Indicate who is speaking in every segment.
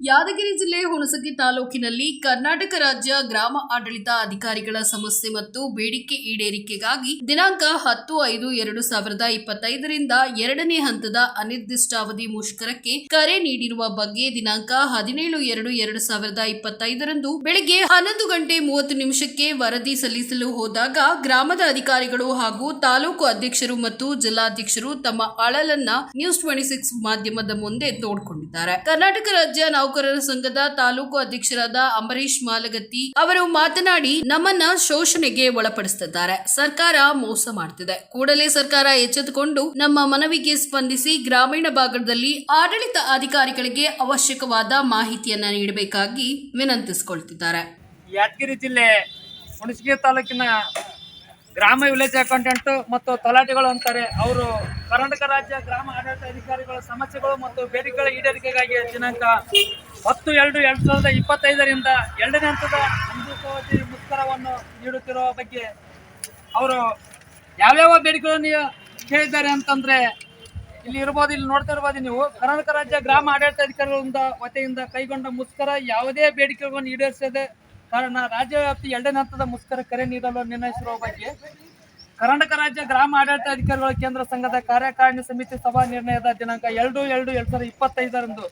Speaker 1: ಯಾದಗಿರಿ ಜಿಲ್ಲೆ ಹುಣಸಗಿ ತಾಲೂಕಿನಲ್ಲಿ ಕರ್ನಾಟಕ ರಾಜ್ಯ ಗ್ರಾಮ ಆಡಳಿತ ಅಧಿಕಾರಿಗಳ ಸಮಸ್ಯೆ ಮತ್ತು ಬೇಡಿಕೆ ಈಡೇರಿಕೆಗಾಗಿ ದಿನಾಂಕ ಹತ್ತು ಐದು ಎರಡು ಸಾವಿರದ ಇಪ್ಪತ್ತೈದರಿಂದ ಎರಡನೇ ಹಂತದ ಅನಿರ್ದಿಷ್ಟಾವಧಿ ಮುಷ್ಕರಕ್ಕೆ ಕರೆ ನೀಡಿರುವ ಬಗ್ಗೆ ದಿನಾಂಕ ಹದಿನೇಳು ಎರಡು ಎರಡು ಸಾವಿರದ ಇಪ್ಪತ್ತೈದರಂದು ಬೆಳಗ್ಗೆ ಹನ್ನೊಂದು ಗಂಟೆ ಮೂವತ್ತು ನಿಮಿಷಕ್ಕೆ ವರದಿ ಸಲ್ಲಿಸಲು ಹೋದಾಗ ಗ್ರಾಮದ ಅಧಿಕಾರಿಗಳು ಹಾಗೂ ತಾಲೂಕು ಅಧ್ಯಕ್ಷರು ಮತ್ತು ಜಿಲ್ಲಾಧ್ಯಕ್ಷರು ತಮ್ಮ ಅಳಲನ್ನ ನ್ಯೂಸ್ ಟ್ವೆಂಟಿ ಸಿಕ್ಸ್ ಮಾಧ್ಯಮದ ಮುಂದೆ ತೋಡ್ಕೊಂಡಿದ್ದಾರೆ. ಕರ್ನಾಟಕ ರಾಜ್ಯ ನೌಕರರ ಸಂಘದ ತಾಲೂಕು ಅಧ್ಯಕ್ಷರಾದ ಅಂಬರೀಶ್ ಮಾಲಗತ್ತಿ ಅವರು ಮಾತನಾಡಿ ನಮ್ಮನ್ನ ಶೋಷಣೆಗೆ ಒಳಪಡಿಸುತ್ತಿದ್ದಾರೆ ಸರ್ಕಾರ ಮೋಸ ಮಾಡ್ತಿದೆ. ಕೂಡಲೇ ಸರ್ಕಾರ ಎಚ್ಚೆತ್ತುಕೊಂಡು ನಮ್ಮ ಮನವಿಗೆ ಸ್ಪಂದಿಸಿ ಗ್ರಾಮೀಣ ಭಾಗದಲ್ಲಿ ಆಡಳಿತ ಅಧಿಕಾರಿಗಳಿಗೆ ಅವಶ್ಯಕವಾದ ಮಾಹಿತಿಯನ್ನ ನೀಡಬೇಕಾಗಿ ವಿನಂತಿಸಿಕೊಳ್ತಿದ್ದಾರೆ.
Speaker 2: ಯಾದಗಿರಿ ಜಿಲ್ಲೆ ಹುಣಸಗಿ ತಾಲೂಕಿನ ಗ್ರಾಮ ವಿಲೇಜ್ ಅಕೌಂಟೆಂಟ್ ಮತ್ತು ತಲಾಟೆಗಳು ಅಂತಾರೆ. ಅವರು ಕರ್ನಾಟಕ ರಾಜ್ಯ ಗ್ರಾಮ ಆಡಳಿತ ಅಧಿಕಾರಿಗಳ ಸಮಸ್ಯೆಗಳು ಮತ್ತು ಬೇಡಿಕೆಗಳ ಈಡೇರಿಕೆಗಾಗಿ ದಿನಾಂಕ ಹತ್ತು ಎರಡು ಎರಡು ಸಾವಿರದ ಇಪ್ಪತ್ತೈದರಿಂದ ಎರಡನೇ ಹಂತದ ಅನುಭೂತವತಿ ಮುಷ್ಕರವನ್ನು ನೀಡುತ್ತಿರುವ ಬಗ್ಗೆ ಅವರು ಯಾವ್ಯಾವ ಬೇಡಿಕೆಗಳನ್ನು ಕೇಳಿದ್ದಾರೆ ಅಂತಂದ್ರೆ ಇಲ್ಲಿ ಇರ್ಬೋದು, ಇಲ್ಲಿ ನೋಡ್ತಾ ಇರ್ಬೋದು ನೀವು. ಕರ್ನಾಟಕ ರಾಜ್ಯ ಗ್ರಾಮ ಆಡಳಿತ ಅಧಿಕಾರಿಗಳಿಂದ ವತಿಯಿಂದ ಕೈಗೊಂಡ ಮುಷ್ಕರ ಯಾವುದೇ ಬೇಡಿಕೆಗಳನ್ನು ಈಡೇರಿಸದೆ ಕಾರಣ ರಾಜ್ಯ ವ್ಯಾಪ್ತಿ ಎರಡನೇ ಹಂತದ ಮುಷ್ಕರ ಕರೆ ನೀಡಲು ನಿರ್ಣಯಿಸಿರುವ ಬಗ್ಗೆ ಕರ್ನಾಟಕ ರಾಜ್ಯ ಗ್ರಾಮ ಆಡಳಿತ ಅಧಿಕಾರಿಗಳ ಕೇಂದ್ರ ಸಂಘದ ಕಾರ್ಯಕಾರಿಣಿ ಸಮಿತಿ ಸಭಾ ನಿರ್ಣಯದ ದಿನಾಂಕ ಎರಡು ಎರಡು ಎರಡ್ ಸಾವಿರದ ಇಪ್ಪತ್ತೈದರಂದು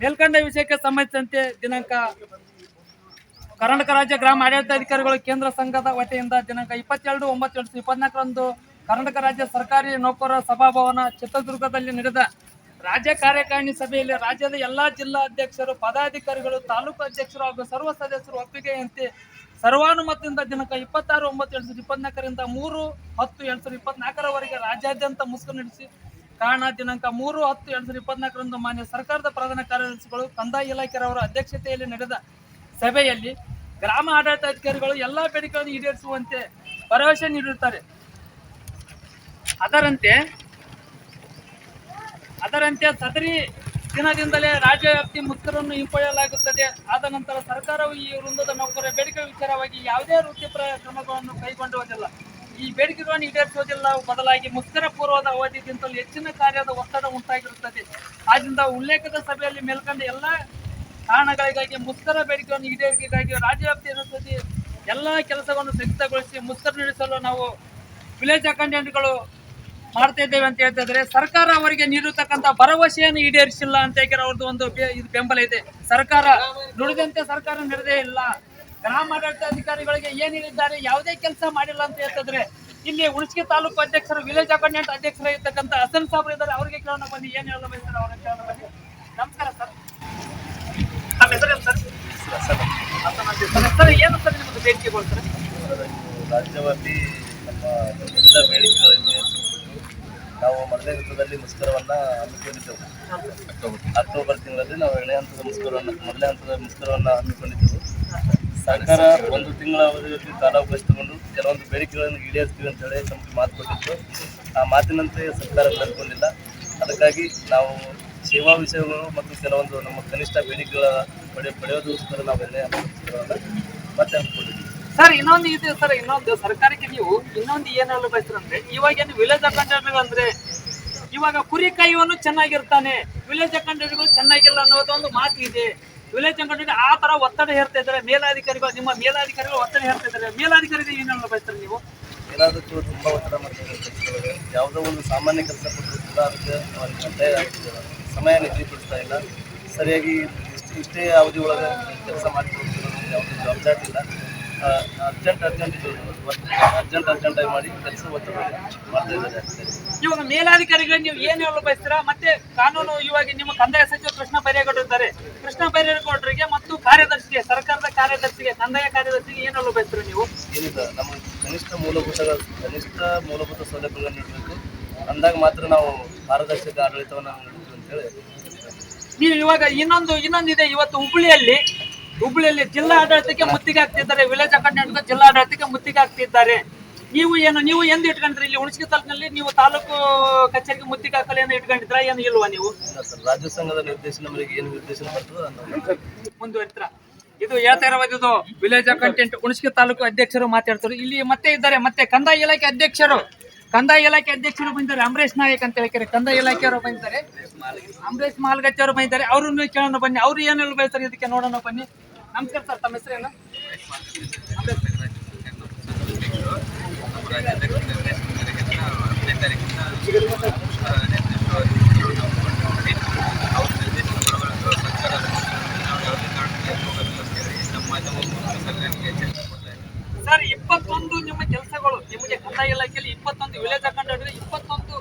Speaker 2: ಮೇಲ್ಕಂಡ ವಿಷಯಕ್ಕೆ ಸಂಬಂಧಿಸಿದಂತೆ ದಿನಾಂಕ ಕರ್ನಾಟಕ ರಾಜ್ಯ ಗ್ರಾಮ ಆಡಳಿತಾಧಿಕಾರಿಗಳ, ಕೇಂದ್ರ ಸಂಘದ ವತಿಯಿಂದ ದಿನಾಂಕ ಇಪ್ಪತ್ತೆರಡು ಒಂಬತ್ತು ಎರಡು ಸಾವಿರದ ಇಪ್ಪತ್ನಾಲ್ಕರಂದು ಕರ್ನಾಟಕ ರಾಜ್ಯ ಸರ್ಕಾರಿ ನೌಕರರ ಸಭಾಭವನ ಚಿತ್ರದುರ್ಗದಲ್ಲಿ ನಡೆದ ರಾಜ್ಯ ಕಾರ್ಯಕಾರಿಣಿ ಸಭೆಯಲ್ಲಿ ರಾಜ್ಯದ ಎಲ್ಲಾ ಜಿಲ್ಲಾ ಅಧ್ಯಕ್ಷರು, ಪದಾಧಿಕಾರಿಗಳು, ತಾಲೂಕು ಅಧ್ಯಕ್ಷರು ಹಾಗೂ ಸರ್ವ ಸದಸ್ಯರು ಒಪ್ಪಿಗೆಯಂತೆ ಸರ್ವಾನುಮತದಿಂದ ದಿನಾಂಕ ಇಪ್ಪತ್ತಾರು, ಒಂಬತ್ತು, ಎರಡು ಸಾವಿರದ ಇಪ್ಪತ್ನಾಲ್ಕರಿಂದ ಮೂರು, ಹತ್ತು, ಎರಡು ಸಾವಿರದ ಇಪ್ಪತ್ನಾಲ್ಕರವರೆಗೆ ರಾಜ್ಯಾದ್ಯಂತ ಮುಸ್ಕು ನಡೆಸಿ ಕಾರಣ ದಿನಾಂಕ ಮೂರು, ಹತ್ತು, ಎರಡು ಸಾವಿರದ ಇಪ್ಪತ್ನಾಲ್ಕರಂದು ಮಾನ್ಯ ಸರ್ಕಾರದ ಪ್ರಧಾನ ಕಾರ್ಯದರ್ಶಿಗಳು, ಕಂದಾಯ ಇಲಾಖೆಯವರ ಅಧ್ಯಕ್ಷತೆಯಲ್ಲಿ ನಡೆದ ಸಭೆಯಲ್ಲಿ ಗ್ರಾಮ ಆಡಳಿತಾಧಿಕಾರಿಗಳು ಎಲ್ಲ ಬೇಡಿಕೆಗಳನ್ನು ಈಡೇರಿಸುವಂತೆ ಭರವಸೆ ನೀಡಿರುತ್ತಾರೆ. ಅದರಂತೆ ಅದರಂತೆ ಸದರಿ ದಿನದಿಂದಲೇ ರಾಜ್ಯವ್ಯಾಪ್ತಿ ಮುಷ್ಕರವನ್ನು ಹಿಂಪಡೆಯಲಾಗುತ್ತದೆ. ಆದ ನಂತರ ಸರ್ಕಾರವು ಈ ವೃಂದದ ನೌಕರರ ಬೇಡಿಕೆ ವಿಚಾರವಾಗಿ ಯಾವುದೇ ವೃತ್ತಿಪರ ಕ್ರಮಗಳನ್ನು ಕೈಗೊಂಡುವುದಿಲ್ಲ ಈ ಬೇಡಿಕೆಗಳನ್ನು ಈಡೇರಿಸುವುದಿಲ್ಲ. ಬದಲಾಗಿ ಮುಷ್ಕರ ಪೂರ್ವದ ಅವಧಿಗಿಂತಲೂ ಹೆಚ್ಚಿನ ಕಾರ್ಯದ ಒತ್ತಡ ಉಂಟಾಗಿರುತ್ತದೆ. ಆದ್ದರಿಂದ ಉಲ್ಲೇಖದ ಸಭೆಯಲ್ಲಿ ಮೇಲ್ಕಂಡ ಎಲ್ಲ ಕಾರಣಗಳಿಗಾಗಿ ಮುಷ್ಕರ ಬೇಡಿಕೆಯನ್ನು ಈಡೇರಿಕೆಗಾಗಿ ರಾಜ್ಯವ್ಯಾಪ್ತಿ ಎಲ್ಲ ಕೆಲಸವನ್ನು ಸ್ಥಗಿತಗೊಳಿಸಿ ಮುಷ್ಕರ ನಡೆಸಲು ನಾವು ವಿಲೇಜ್ ಅಕೌಂಟೆಂಟ್ಗಳು ಮಾಡ್ತಾ ಇದ್ದೇವೆ ಅಂತ ಹೇಳ್ತಾ ಇದ್ದಾರೆ ಸರ್ಕಾರ ಅವರಿಗೆ ನೀಡಿರ್ತಕ್ಕಂಥ ಭರವಸೆಯನ್ನು ಈಡೇರಿಸಿಲ್ಲ ಅಂತ ಅವ್ರದ್ದು ಒಂದು ಇದು ಬೆಂಬಲ ಇದೆ. ಸರ್ಕಾರ ನುಡಿದಂತೆ ಸರ್ಕಾರ ನಡೆದೇ ಇಲ್ಲ. ಗ್ರಾಮ ಆಡಳಿತ ಅಧಿಕಾರಿಗಳಿಗೆ ಏನ್ ಹೇಳಿದ್ದಾರೆ, ಯಾವುದೇ ಕೆಲಸ ಮಾಡಿಲ್ಲ ಅಂತ ಹೇಳ್ತಿದ್ರೆ ಇಲ್ಲಿ ಉಣಸ್ಕಿ ತಾಲೂಕು ಅಧ್ಯಕ್ಷರು, ವಿಲೇಜ್ ಅಕೌಂಟೆಂಟ್ ಅಧ್ಯಕ್ಷರಾಗಿರ್ತಕ್ಕಂಥ ಹಸನ್ ಸಾಬ್ರು ಇದ್ದಾರೆ, ಅವರಿಗೆ ಕೇಳೋಣ ಬನ್ನಿ, ಏನ್ ಹೇಳಲು ಬಯಸ್ತಾರೆ ಅವ್ರಿಗೆ ಕೇಳೋಣ ಬನ್ನಿ. ನಮಸ್ಕಾರ ಸರ್. ನಮ್ಮ ಹೆಸರು ಸರ್? ಸರ್ ಏನು ಸರ್ ನಿಮ್ಮದು ಬೇಡಿಕೆಗಳು ಸರ್?
Speaker 3: ರಾಜ್ಯವ್ಯಾಪಿ ನಮ್ಮ ವಿವಿಧ ನಾವು ಮೊದಲನೇ ಹಂತದಲ್ಲಿ ಮುಷ್ಕರವನ್ನು ಹಮ್ಮಿಕೊಂಡಿದ್ದೆವು. ಅಕ್ಟೋಬರ್. ತಿಂಗಳಲ್ಲಿ ನಾವು ಎಳೆ ಹಂತದ ಮುಷ್ಕರವನ್ನು ಮೊದಲೇ ಹಂತದ ಮುಷ್ಕರವನ್ನು ಹಮ್ಮಿಕೊಂಡಿದ್ದೆವು. ಸರ್ಕಾರ ಒಂದು ತಿಂಗಳ ಅವಧಿಯಲ್ಲಿ ಕಾಲಾವಕಾಶ ತಗೊಂಡು ಕೆಲವೊಂದು ಬೇಡಿಕೆಗಳನ್ನು ಈಡೇರಿಸ್ತೀವಿ ಅಂತ ಹೇಳಿ ನಮಗೆ ಮಾತು ಕೊಟ್ಟಿತ್ತು ಆ ಮಾತಿನಂತೆ ಸರ್ಕಾರ ನಡೆದುಕೊಂಡಿಲ್ಲ ಅದಕ್ಕಾಗಿ ನಾವು ಸೇವಾ ವಿಷಯಗಳು ಮತ್ತು ಕೆಲವೊಂದು ನಮ್ಮ ಕನಿಷ್ಠ ಬೇಡಿಕೆಗಳ ಪಡೆ ಪಡೆಯೋದಕ್ಕೋಸ್ಕರ ನಾವು ಎಳೆ ಹಂತದ ಮತ್ತೆ ಹಮ್ಮಿಕೊಂಡಿದ್ದೀವಿ.
Speaker 2: ಸರ್, ಇನ್ನೊಂದು ಇದೆ ಸರ್, ಇನ್ನೊಂದು ಸರ್ಕಾರಕ್ಕೆ ನೀವು ಇನ್ನೊಂದು ಏನು ಹೇಳಲು ಬಯಸ್ತೀರಂದ್ರೆ, ಇವಾಗ ಏನು ವಿಲೇಜ್ ಅಕೌಂಟೆಂಟ್ ಅಂದ್ರೆ ಇವಾಗ ಕುರಿ ಕಾಯುವನು ಚೆನ್ನಾಗಿರ್ತಾನೆ ವಿಲೇಜ್ ಅಕೌಂಟೆಂಟ್ಗಳು ಚೆನ್ನಾಗಿಲ್ಲ ಅನ್ನೋದು ಒಂದು ಮಾತು ಇದೆ. ವಿಲೇಜ್ ಅಕೌಂಟೆಂಟ್ ಆ ತರ ಒತ್ತಡ ಹೇರ್ತಾ ಮೇಲಾಧಿಕಾರಿಗಳು, ನಿಮ್ಮ ಮೇಲಾಧಿಕಾರಿಗಳು ಒತ್ತಡ ಹೇರ್ತಾ ಇದ್ದಾರೆ. ಮೇಲಾಧಿಕಾರಿಗೆ ಏನ್ ಬಯಸ್ತಾರೆ ನೀವು?
Speaker 3: ಏನಾದಕ್ಕೂ ತುಂಬಾ ಒತ್ತಡ ಮಾಡ್ತಾರೆ ಯಾವುದೋ ಒಂದು ಸಾಮಾನ್ಯ ಕೆಲಸ ಅದಕ್ಕೆ ಅವ್ರಿಗೆ ಸಮಯ ನಿಗದಿಪಡಿಸ್ತಾ ಇಲ್ಲ. ಸರಿಯಾಗಿ ಇಷ್ಟೇ ಅವಧಿ ಒಳಗೆ ಕೆಲಸ ಮಾಡಿಕೊಡ್ತಿರೋ ಯಾವುದೇ ಜವಾಬ್ದಾರಿ ಇಲ್ಲ. ಅರ್ಜೆಂಟ್ ಅರ್ಜೆಂಟ್ ಅರ್ಜೆಂಟ್ ಅರ್ಜೆಂಟಾಗಿ ಮಾಡಿ ಕೆಲಸ ಒತ್ತಡ ಮಾಡ್ತಾ ಇದ್ದಾರೆ.
Speaker 2: ಇವಾಗ ಮೇಲಾಧಿಕಾರಿಗಳು ನೀವು ಏನ್ ಹೇಳಲು ಬಯಸ್ತೀರಾ? ಮತ್ತೆ ಕಾನೂನು ಇವಾಗ ನಿಮ್ಮ ಕಂದಾಯ ಸಚಿವ ಕೃಷ್ಣ ಬೈರೇಗೌಡ ಇದ್ದಾರೆ. ಕೃಷ್ಣ ಬೈರೇಗೌಡರಿಗೆ ಮತ್ತು ಕಾರ್ಯದರ್ಶಿಗೆ ಸರ್ಕಾರದ ಕಾರ್ಯದರ್ಶಿಗೆ ಕಂದಾಯ ಕಾರ್ಯದರ್ಶಿಗೆ ಏನ್ ಹೇಳಲು ಬಯಸ್ತೀರಾ ನೀವು?
Speaker 3: ಏನಿಲ್ಲ ನಮ್ಮ ಕನಿಷ್ಠ ಮೂಲಭೂತ ಕನಿಷ್ಠ ಮೂಲಭೂತ ಸೌಲಭ್ಯಗಳನ್ನು ನೀಡಬೇಕು. ಅಂದಾಗ ಮಾತ್ರ ನಾವು ಪಾರದರ್ಶಕ ಆಡಳಿತವನ್ನು ಅಂತ ಅಂತೇಳಿ
Speaker 2: ನೀವು ಇವಾಗ ಇನ್ನೊಂದು ಇನ್ನೊಂದಿದೆ. ಇವತ್ತು ಹುಬ್ಬಳ್ಳಿಯಲ್ಲಿ ಹುಬ್ಬಳ್ಳಿಯಲ್ಲಿ ಜಿಲ್ಲಾ ಆಡಳಿತಕ್ಕೆ ಮುತ್ತಿಗೆ ಹಾಕ್ತಿದ್ದಾರೆ. ವಿಲೇಜ್ ಅಕೌಂಟೆಂಟ್ ಜಿಲ್ಲಾ ಆಡಳಿತಕ್ಕೆ ಮುತ್ತಿಗೆ ಹಾಕ್ತಿದ್ದಾರೆ. ನೀವು ಏನು ನೀವು ಎಂದು ಇಟ್ಕೊಂಡ್ರಿ ಇಲ್ಲಿ ಹುಣಸಗಿ ತಾಲೂಕಿನಲ್ಲಿ ನೀವು ತಾಲೂಕು ಕಚೇರಿಗೆ ಮುತ್ತಿಗೆ ಹಾಕಲು ಏನು ಇಟ್ಕೊಂಡಿದ್ರ? ಏನು ಇಲ್ವಾ ನೀವು?
Speaker 3: ರಾಜ್ಯ ಸಂಘದ ನಿರ್ದೇಶನ ಮೇರೆಗೆ ಏನು ನಿರ್ದೇಶನ
Speaker 2: ಮುಂದುವರಿತ್ರ? ಇದು ಹೇಳ್ತಾ ಇರೋದು ವಿಲೇಜ್ ಅಕೌಂಟೆಂಟ್ ಹುಣಸಗಿ ತಾಲೂಕು ಅಧ್ಯಕ್ಷರು ಮಾತಾಡ್ತಾರೆ. ಇಲ್ಲಿ ಮತ್ತೆ ಇದ್ದಾರೆ ಮತ್ತೆ ಕಂದಾಯ ಇಲಾಖೆ ಅಧ್ಯಕ್ಷರು. ಕಂದಾಯ ಇಲಾಖೆ ಅಧ್ಯಕ್ಷರು ಬಂದಿದ್ದಾರೆ. ಅಂಬರೀಶ್ ನಾಯಕ್ ಅಂತ ಹೇಳ್ತಾರೆ ಕಂದಾಯ ಇಲಾಖೆಯವರು ಬಂದಿದ್ದಾರೆ. ಅಂಬರೀಶ್ ಮಾಲ್ಗತ್ತಿ ಅವರು ಬಂದಿದ್ದಾರೆ. ಅವ್ರನ್ನು ಕೇಳೋಣ ಬನ್ನಿ. ಅವ್ರು ಏನೆಲ್ಲ ಬಯಸ್ತಾರೆ ಇದಕ್ಕೆ ನೋಡೋಣ ಬನ್ನಿ. ನಮಸ್ಕಾರ ಸರ್, ತಮ್ಮ ಹೆಸರೇನು? ಅಂಬರೀಶ್ ಸರ್ ಇಪ್ಪತ್ತೊಂದು ನಿಮ್ಮ ಕೆಲಸಗಳು ನಿಮಗೆ ಕಂದಾಯ ಇಲಾಖೆಯಲ್ಲಿ ಇಪ್ಪತ್ತೊಂದು ವಿಲೇಜ್ ಅಕೌಂಟ್ ಇಪ್ಪತ್ತೊಂದು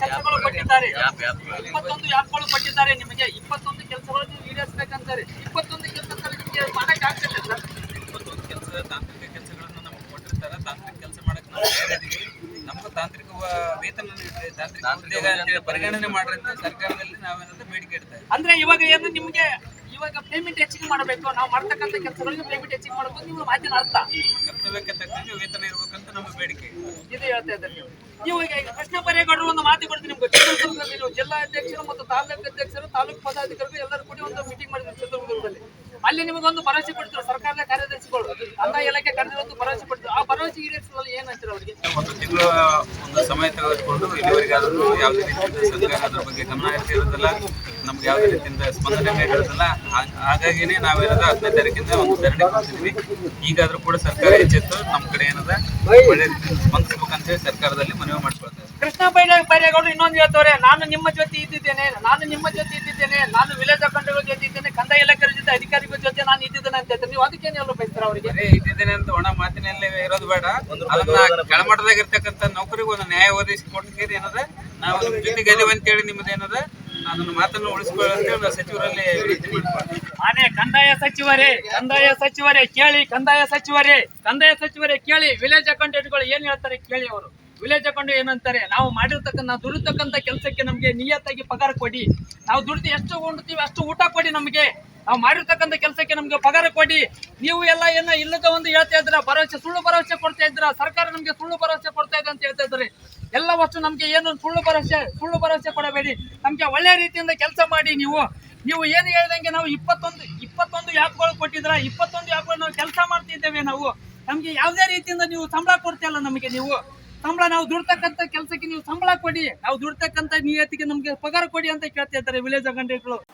Speaker 2: ಕೆಲಸಗಳು ಕೊಟ್ಟಿದ್ದಾರೆ ಇಪ್ಪತ್ತೊಂದು ಯಾಪ್ಗಳು ಕೊಟ್ಟಿದ್ದಾರೆ. ನಿಮಗೆ ಇಪ್ಪತ್ತೊಂದು ಕೆಲಸಗಳನ್ನು ಈಡೇರಿಸಬೇಕಂತಾರೆ ಇಪ್ಪತ್ತೊಂದು ಕೆಲಸ ನಿಮಗೆ ಮಾಡಕ್ಕೆ ಆಗ್ತಿಲ್ಲ ಸರ್
Speaker 4: ಇಪ್ಪತ್ತೊಂದು ಕೆಲಸ ತಾಂತ್ರಿಕ ಕೆಲಸಗಳನ್ನು ನಮಗೆ ಕೊಟ್ಟಿರ್ತಾರೆ. ತಾಂತ್ರಿಕ ಕೆಲಸ ಮಾಡಕ್ಕೆ ನಾವು ನಮಗೂ ತಾಂತ್ರಿಕ ವೇತನ ತಾಂತ್ರಿಕ ಪರಿಗಣನೆ ಮಾಡ್ರಿ ಅಂತ ಸರ್ಕಾರದಲ್ಲಿ ನಾವೇನಂತ ಬೇಡಿಕೆ ಇಡ್ತಾರೆ
Speaker 2: ಅಂದ್ರೆ ಇವಾಗ ಏನು ನಿಮ್ಗೆ ಇವಾಗ ಪೇಮೆಂಟ್ ಹೆಚ್ಚಿಗೆ ಮಾಡಬೇಕು. ನಾವು ಮಾಡ್ತಕ್ಕಂಥ ಕೆಲಸಗಳಿಗೆ ಪೇಮೆಂಟ್ ಹೆಚ್ಚಿಗೆ ಮಾಡಬೇಕು. ನಿಮ್ಮ ಮಾತಿನ ಅರ್ಥ.
Speaker 4: ಕರ್ತವ್ಯಕ್ಕೆ ತಕ್ಕಂತೆ ವೇತನ ಇರಬೇಕಂತ ನಮ್ಮ ಬೇಡಿಕೆ.
Speaker 2: ಇದು ಹೇಳ್ತಾ ಇದ್ದಾರೆ ನೀವು. ಇವಾಗ ಈಗ ಕೃಷ್ಣ ಬರೇಗೌಡರು ಒಂದು ಮಾತು ಕೊಡ್ತೀನಿ ನಿಮ್ಗೆ ಚಿತ್ರದುರ್ಗದಲ್ಲಿ ನೀವು ಜಿಲ್ಲಾ ಅಧ್ಯಕ್ಷರು ಮತ್ತು ತಾಲೂಕು ಅಧ್ಯಕ್ಷರು ತಾಲೂಕು ಪದಾಧಿಕಾರಿಗಳು ಎಲ್ಲರೂ ಕೂಡಿ ಒಂದು ಮೀಟಿಂಗ್ ಮಾಡಿದ್ರು ಚಿತ್ರದುರ್ಗದಲ್ಲಿ. ಅಲ್ಲಿ ನಿಮಗೊಂದು ಭರವಸೆ ಕೊಡ್ತಾರೆ. ಸರ್ಕಾರದ ಕಾರ್ಯದರ್ಶಿಗಳು ಅಂತ ಇಲಾಖೆ ಕರೆದಿರೋದು ಭರವಸೆ ಕೊಡ್ತಾರೆ. ಆ ಭರವಸೆ ಈಡೇರಿಸಲು ಏನ್ ಅಂತಾರೆ ಅವರಿಗೆ?
Speaker 4: ಒಂದು ತಿಂಗಳ ಒಂದು ಸಮಯ ತೆಗೆದುಕೊಂಡು ಇಲ್ಲಿವರೆಗಾದರೂ ಯಾವುದೇ ರೀತಿಯ ಸರ್ಕಾರ ಅದ್ರ ಬಗ್ಗೆ ಗಮನ ಹರಿಸಿರೋದಿಲ್ಲ ನಮ್ಗೆ ಯಾವುದೇ ರೀತಿಯಿಂದ ಸ್ಪಂದನೆ ನೀಡಿರೋದಿಲ್ಲ. ಹಾಗ್- ಹಾಗಾಗಿನೇ ನಾವೇನದ ಹತ್ತನೇ ತಾರೀಕಿಂದ ಒಂದು ಧರಣಿ ಕೊಡ್ತಿದ್ವಿ ಈಗಾದ್ರೂ ಕೂಡ ಸರ್ಕಾರ ಎಚ್ಚೆತ್ತು ನಮ್ಮ ಕಡೆ ಏನದ? ಒಳ್ಳೆ ರೀತಿಯಿಂದ ಸ್ಪಂದಿಸ್ಬೇಕಂತೇಳಿ ಸರ್ಕಾರದಲ್ಲಿ ಮನವಿ ಮಾಡ್ಕೊಳ್ತೇವೆ
Speaker 2: ಕೃಷ್ಣ ಬೈರ ಬೈರೇಗೌಡರು ಇನ್ನೊಂದು ಹೇಳ್ತವ್ರೆ ನಾನು ನಿಮ್ಮ ಜೊತೆ ಇದ್ದಿದ್ದೇನೆ ನಾನು ನಿಮ್ಮ ಜೊತೆ ಇದ್ದಿದ್ದೇನೆ ನಾನು ವಿಲೇಜ್ ಅಖಂಡಗಳ ಜೊತೆ ಇದ್ದೇನೆ ಕಂದಾಯ ಇಲಾಖೆ ಜೊತೆ ಅಧಿಕಾರಿಗಳ ಜೊತೆ ನಾನು ಇದ್ದಿದ್ದೇನೆ ಅಂತ ಹೇಳ್ತಾರೆ. ನೀವು ಅದಕ್ಕೆ ಹೇಳಲು ಬಯಸ್ತಾರ ಅವರಿಗೆ?
Speaker 4: ಇದ್ದಿದ್ದೇನೆ ಅಂತ ಒಣ ಮಾತಿನಲ್ಲಿ ಇರೋದು ಬೇಡ. ಅದನ್ನ ಕೆಳಮಟ್ಟದಾಗ ಇರ್ತಕ್ಕಂಥ ನೌಕರಿಗೆ ಒಂದು ನ್ಯಾಯ ಒದಗಿಸಿ ಕೊಟ್ಟಿದ್ದೀರಿ ಏನದ? ನಾವು ಜೊತೆ ನಿಮ್ದು ಏನದ ಅದನ್ನ ಮಾತನ್ನು ಉಳಿಸಿಕೊಳ್ಳುವಂತೆ ಸಚಿವರಲ್ಲಿ
Speaker 2: ಮಾನ್ಯ ಕಂದಾಯ ಸಚಿವರೇ ಕಂದಾಯ ಸಚಿವರೇ ಕೇಳಿ, ಕಂದಾಯ ಸಚಿವರೇ ಕಂದಾಯ ಸಚಿವರೇ ಕೇಳಿ, ವಿಲೇಜ್ ಅಕೌಂಟೆಂಟ್ಗಳು ಏನ್ ಹೇಳ್ತಾರೆ ಕೇಳಿ ಅವರು. ವಿಲೇಜ್ ಅಕೌಂಟ್ ಏನಂತಾರೆ? ನಾವು ಮಾಡಿರ್ತಕ್ಕಂಥ, ದುಡಿತಕ್ಕಂಥ ಕೆಲಸಕ್ಕೆ ನಮಗೆ ನಿಯತ್ತಾಗಿ ಪಗಾರ ಕೊಡಿ. ನಾವು ದುಡಿದು ಎಷ್ಟು ಉಣ್ತೀವಿ ಅಷ್ಟು ಊಟ ಕೊಡಿ ನಮಗೆ. ನಾವು ಮಾಡಿರ್ತಕ್ಕಂಥ ಕೆಲಸಕ್ಕೆ ನಮ್ಗೆ ಪಗಾರ ಕೊಡಿ. ನೀವು ಎಲ್ಲ ಏನ ಇಲ್ಲದ ಒಂದು ಹೇಳ್ತಾ ಇದ್ರ ಭರವಸೆ, ಸುಳ್ಳು ಭರವಸೆ ಕೊಡ್ತಾ ಇದ್ರ ಸರ್ಕಾರ ನಮ್ಗೆ ಸುಳ್ಳು ಭರವಸೆ ಕೊಡ್ತಾ ಇದೆ ಅಂತ ಹೇಳ್ತಾ ಇದ್ದಾರೆ. ಎಲ್ಲ ವಸ್ತು ನಮ್ಗೆ ಏನು ಸುಳ್ಳು ಭರವಸೆ ಸುಳ್ಳು ಭರವಸೆ ಕೊಡಬೇಡಿ. ನಮ್ಗೆ ಒಳ್ಳೆ ರೀತಿಯಿಂದ ಕೆಲಸ ಮಾಡಿ ನೀವು. ನೀವು ಏನು ಹೇಳ್ದಂಗೆ ನಾವು ಇಪ್ಪತ್ತೊಂದು ಇಪ್ಪತ್ತೊಂದು ಆ್ಯಪ್ಗಳು ಕೊಟ್ಟಿದ್ರ ಇಪ್ಪತ್ತೊಂದು ಯಾಪ್ಗಳು ನಾವು ಕೆಲಸ ಮಾಡ್ತಿದ್ದೇವೆ ನಾವು. ನಮಗೆ ಯಾವುದೇ ರೀತಿಯಿಂದ ನೀವು ಸಂಬಳ ಕೊಡ್ತಿಲ್ಲ ನಮಗೆ ನೀವು. ಸಂಬಳ ನಾವು ದುಡ್ತಕ್ಕಂಥ ಕೆಲಸಕ್ಕೆ ನೀವು ಸಂಬಳ ಕೊಡಿ. ನಾವು ದುಡ್ತಕ್ಕಂಥ ನಿಯತ್ತಿಗೆ ನಮಗೆ ಪಗಾರ ಕೊಡಿ ಅಂತ ಕೇಳ್ತಾ ಇದ್ದಾರೆ ವಿಲೇಜ್ ಅಕೌಂಟೆಂಟ್ಗಳು